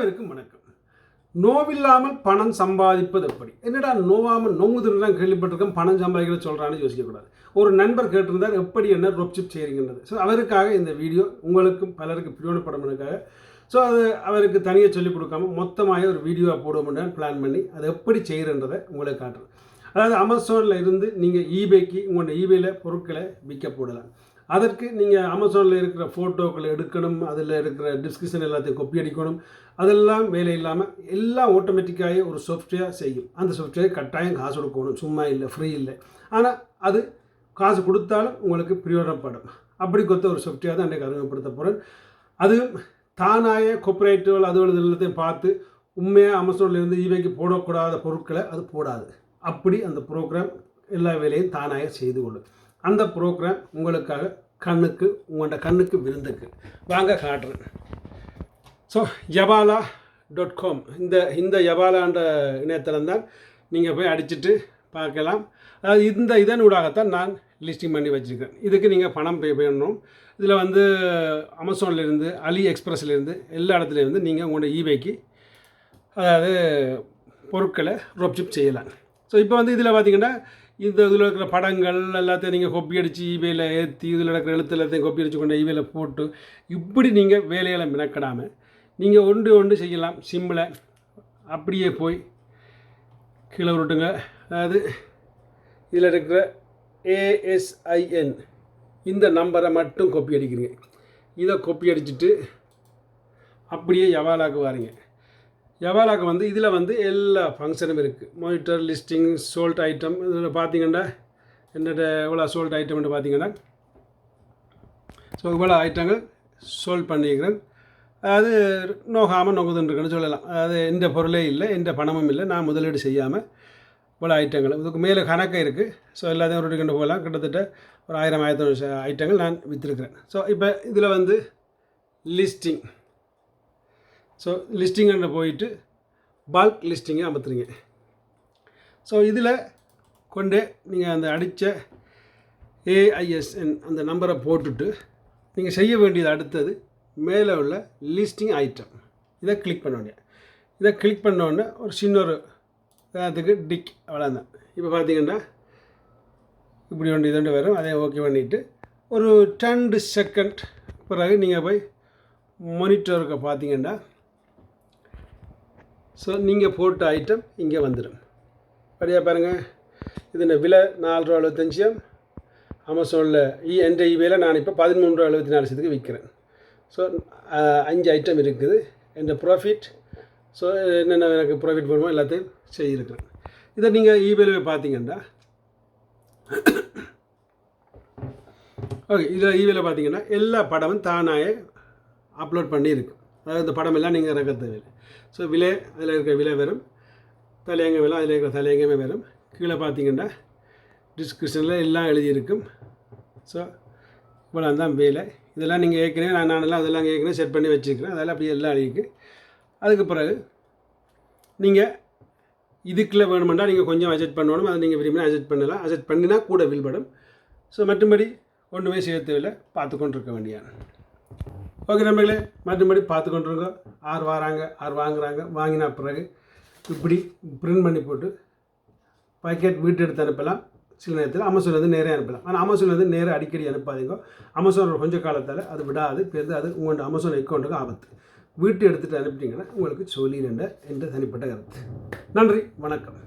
அனைவருக்கும் வணக்கம். நோவில்லாமல் பணம் சம்பாதிப்பது எப்படி? என்னடா நோவாமல் நொங்குதுன்னு கேள்விப்பட்டிருக்கேன் பணம் சம்பாதிக்கிற சொல்கிறான்னு யோசிக்கக்கூடாது. ஒரு நண்பர் கேட்டிருந்தார் எப்படி என்ன ரொப்சிப் செய்கிறீங்கன்றது ஸோ அவருக்காக இந்த வீடியோ உங்களுக்கும் பலருக்கு பிரயோஜனப்படுவதற்காக ஸோ அது அவருக்கு தனியாக சொல்லிக் கொடுக்காம மொத்தமாக ஒரு வீடியோவை போடுவோம்னு பிளான் பண்ணி அதை எப்படி செய்கிறன்றதை உங்களுக்கு காட்டுறேன். அதாவது அமேசானில் இருந்து நீங்கள் ஈபேக்கு உங்களோட ஈபேயில் பொருட்களை விற்க போடலாம். அதற்கு நீங்கள் அமேசானில் இருக்கிற ஃபோட்டோக்களை எடுக்கணும் அதில் இருக்கிற டிஸ்கிரிப்ஷன் எல்லாத்தையும் கொப்பி அடிக்கணும். அதெல்லாம் வேலை இல்லாமல் எல்லாம் ஆட்டோமேட்டிக்காக ஒரு சாஃப்ட்வேர் செய்யும். அந்த சாஃப்ட்வேர் கட்டாயம் காசு கொடுக்கணும். சும்மா இல்லை ஃப்ரீ இல்லை. ஆனால் அது காசு கொடுத்தாலும் உங்களுக்கு பிரயோஜனப்படும். அப்படி கொத்த ஒரு சாஃப்ட்வேர் தான் அன்றைக்கு அறிமுகப்படுத்த போகிறேன் அதுவும் தானாய கொப்பரேட்டுகள் அதுகள் எல்லாத்தையும் பார்த்து உண்மையாக அமேசான்லேருந்து ஈவேக்கு போடக்கூடாத பொருட்களை அது போடாது. அப்படி அந்த ப்ரோக்ராம் எல்லா வேலையும் தானாக செய்து கொள்ளும். அந்த ப்ரோக்ராம் உங்களுக்காக கண்ணுக்கு உங்களோட கண்ணுக்கு விருந்துக்கு. வாங்க காட்டுறேன். ஸோ யபாலா டாட் காம் இந்த இந்த யபாலான்ற இணையத்தில் தான் நீங்கள் போய் அடிச்சுட்டு பார்க்கலாம். அதாவது இந்த இதன் ஊடாகத்தான் நான் லிஸ்டிங் பண்ணி வச்சுருக்கேன். இதுக்கு நீங்கள் பணம் பே பண்ணணும். இதில் வந்து அமேசான்லேருந்து அலி எக்ஸ்பிரஸ்லேருந்து எல்லா இடத்துலேருந்து நீங்கள் உங்களோட ஈபேக்கு அதாவது பொருட்களை ரொப்ஷிப் செய்யலாம். ஸோ இப்போ வந்து இதில் பார்த்தீங்கன்னா இந்த இதில் இருக்கிற படங்கள் எல்லாத்தையும் நீங்கள் கொப்பி அடித்து இவையில் ஏற்றி இதில் இருக்கிற எழுத்து எல்லாத்தையும் கொப்பி அடித்து கொண்டு இவையில் போட்டு இப்படி நீங்கள் வேலையில் மினக்கிடாமல் நீங்கள் ஒன்று ஒன்று செய்யலாம். சிம்மில் அப்படியே போய் கீழே விட்டுங்க அதாவது இதில் இருக்கிற ஏஎஸ்ஐஎன் இந்த நம்பரை மட்டும் கொப்பி அடிக்கிறீங்க. இதை கொப்பி அடிச்சுட்டு அப்படியே யவாலாக்கு வாரீங்க? எவாலாக்கு வந்து இதில் வந்து எல்லா ஃபங்க்ஷனும் இருக்குது மானிட்டர் லிஸ்டிங் சோல்ட் ஐட்டம் இதில் பார்த்தீங்கன்னா என்னோட எவ்வளோ சோல்ட் ஐட்டம்னு பார்த்தீங்கன்னா ஸோ இவ்வளோ ஐட்டங்கள் சோல்ட் பண்ணிக்கிறேன் அது நோகாமல் நொங்குதுன்றதுன்னு சொல்லலாம். அது எந்த பொருளே இல்லை எந்த பணமும் இல்லை. நான் முதலீடு செய்யாமல் இவ்வளோ ஐட்டங்கள் இதுக்கு மேலே கணக்கு இருக்குது ஸோ எல்லாத்தையும் ஒரு கொண்டு போகலாம். கிட்டத்தட்ட ஒரு ஆயிரம் ஆயிரத்தி ஐட்டங்கள் நான் விற்றுருக்கிறேன் ஸோ இப்போ இதில் வந்து லிஸ்டிங் ஸோ லிஸ்டிங்கில் போயிட்டு பல்க் லிஸ்டிங்கை அமர்த்துறீங்க. ஸோ இதில் கொண்டு நீங்கள் அந்த அடித்த ஏஐஎஸ்என் அந்த நம்பரை போட்டுட்டு நீங்கள் செய்ய வேண்டியது அடுத்தது மேலே உள்ள லிஸ்டிங் ஐட்டம் இதை கிளிக் பண்ண இதை கிளிக் பண்ணோடனே ஒரு சின்ன ஒரு அதுக்கு டிக் அவ்வளோதான் இப்போ பார்த்தீங்கன்னா இப்படி ஒன்று இதோண்டு வரும். அதை ஓகே பண்ணிவிட்டு ஒரு டென்டு செகண்ட் பிறகு நீங்கள் போய் மானிட்டருக்கு பார்த்தீங்கன்னா ஸோ நீங்கள் போட்ட ஐட்டம் இங்கே வந்துடும் அப்படியே பாருங்கள் இதோட விலை நாலு ரூபா எழுபத்தஞ்சியா அமேசானில் e e இ என்ற இவையில் நான் இப்போ பதிமூணு ரூபா எழுபத்தி நாலு லட்சத்துக்கு விற்கிறேன் ஸோ அஞ்சு ஐட்டம் இருக்குது. என்ற ப்ராஃபிட் ஸோ என்னென்ன எனக்கு ப்ராஃபிட் பண்ணுமோ எல்லாத்தையும் செய்திருக்கிறேன். இதை நீங்கள் இபேல பார்த்தீங்கன்னா ஓகே இதில் இவேல பார்த்தீங்கன்னா எல்லா படமும் தானாக அப்லோட் பண்ணியிருக்கு இந்த படம் எல்லாம் நீங்கள் இறக்கிறது தேவையில்லை ஸோ விலை அதில் இருக்கிற விலை வரும் தலையங்க விலை அதில் இருக்கிற தலையங்கமே வரும் கீழே பார்த்தீங்கன்னா டிஸ்கிரிப்ஷனில் எல்லாம் எழுதியிருக்கும். ஸோ இவ்வளோ தான் வேலை. இதெல்லாம் நீங்கள் ஏற்கனவே நான் நானெல்லாம் அதெல்லாம் ஏற்கனவே செட் பண்ணி வச்சுருக்கிறேன். அதெல்லாம் அப்படியே எல்லாம் எழுதிருக்கு அதுக்கு பிறகு நீங்கள் இதுக்குள்ளே வேணுமெண்டா நீங்கள் கொஞ்சம் அட்ஜஸ்ட் பண்ணணும். அதை நீங்கள் விரும்பினா அட்ஜஸ்ட் பண்ணலாம். அட்ஜஸ்ட் பண்ணினா கூட வில்படும். ஸோ மற்றும்படி ஒன்றுமே செய்ய தேவையில்லை. பார்த்து கொண்டு இருக்க வேண்டியான ஓகே நண்பர்களே மற்றபடி பார்த்து கொண்டிருங்க ஆறு வாராங்க ஆறு வாங்குறாங்க வாங்கின பிறகு இப்படி பிரிண்ட் பண்ணி போட்டு பாக்கெட் வீட்டு எடுத்து அனுப்பலாம். சில நேரத்தில் அமேசான்லேருந்து நேரே அனுப்பலாம். ஆனால் அமேசான்லேருந்து நேராக அடிக்கடி அனுப்பாதீங்க. அமேசான் கொஞ்ச காலத்தால் அது விடாது பேருந்து அது உங்களோட அமேசான் அக்கௌண்ட்டுக்கு ஆபத்து. வீட்டு எடுத்துகிட்டு அனுப்பிட்டீங்கன்னா உங்களுக்கு சொல்லிடுண்ட என்ற தனிப்பட்ட கருத்து. நன்றி வணக்கம்.